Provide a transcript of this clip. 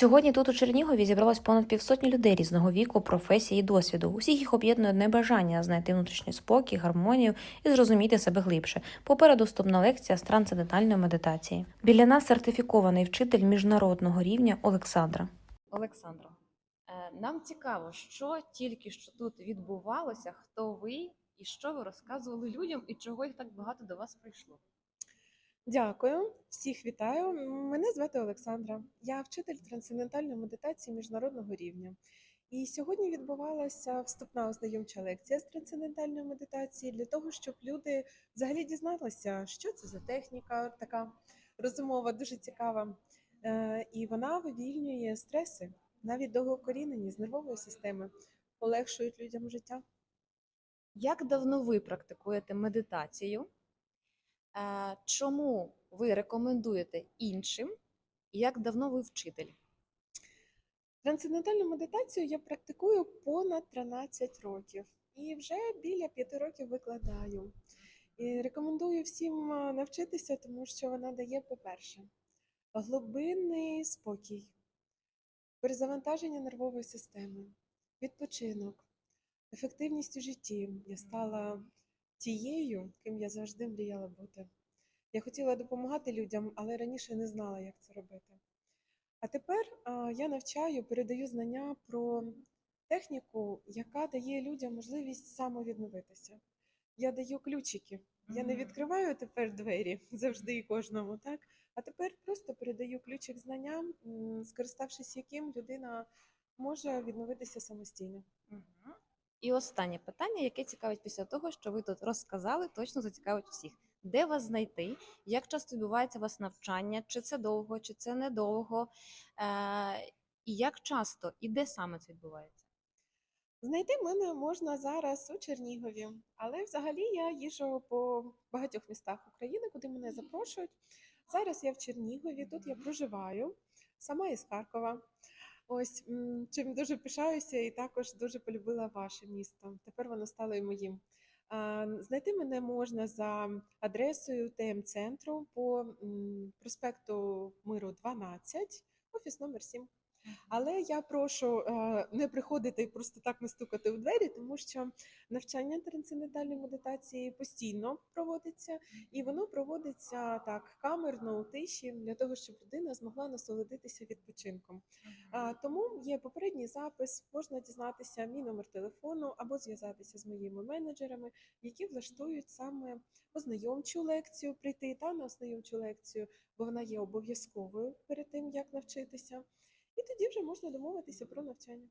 Сьогодні тут у Чернігові зібралось понад півсотні людей різного віку, професії і досвіду. Усіх їх об'єднує одне бажання знайти внутрішній спокій, гармонію і зрозуміти себе глибше. Попереду вступна лекція з трансцендентальної медитації. Біля нас сертифікований вчитель міжнародного рівня Олександра. Олександро, е, нам цікаво, що тільки що тут відбувалося, хто ви і що ви розказували людям, і чого їх так багато до вас прийшло. Дякую, всіх вітаю. Мене звати Олександра. Я вчитель трансцендентальної медитації міжнародного рівня. І сьогодні відбувалася вступна ознайомча лекція з трансцендентальної медитації для того, щоб люди взагалі дізналися, що це за техніка, така розумова, дуже цікава. Е, І вона вивільнює стреси, навіть довгокорінені з нервової системи, полегшують людям життя. Як давно ви практикуєте медитацію? Чому ви рекомендуєте іншим? І як давно ви вчитель? Трансцендентальну медитацію я практикую понад 13 років і вже біля 5 років викладаю. І рекомендую всім навчитися, тому що вона дає, по-перше, глибинний спокій, перезавантаження нервової системи, відпочинок, ефективність у житті. Я стала тією, ким я завжди мріяла бути. Я хотіла допомагати людям, але раніше не знала, як це робити. А тепер я навчаю, передаю знання про техніку, яка дає людям можливість самовідновитися. Я даю ключики. Я не відкриваю тепер двері завжди і кожному, так? А тепер просто передаю ключик знанням, скориставшись яким людина може відновитися самостійно. Мгм. І останнє питання, яке цікавить після того, що ви тут розказали, точно зацікавить всіх. Де вас знайти? Як часто відбувається у вас навчання? Чи це довго, чи це недовго? Е, і як часто і де саме це відбувається? Знайти мене можна зараз у Чернігові, але взагалі я їжджу по багатьох містах України, куди мене запрошують. Зараз я в Чернігові, тут я проживаю, сама із Харкова. Ось чим дуже пишаюся, і також дуже полюбила ваше місто. Тепер воно стало і моїм. Знайти мене можна за адресою ТМ-центру по проспекту Миру 12, офіс номер 7. Але я прошу е, не приходити і просто так не стукати у двері, тому що навчання трансцендентальної медитації постійно проводиться, і воно проводиться так камерно у тиші для того, щоб людина змогла насолодитися відпочинком. Тому є попередній запис, можна дізнатися мій номер телефону або зв'язатися з моїми менеджерами, які влаштують саме ознайомчу лекцію, прийти та на ознайомчу лекцію, бо вона є обов'язковою перед тим, як навчитися. І тоді вже можна домовитися про навчання.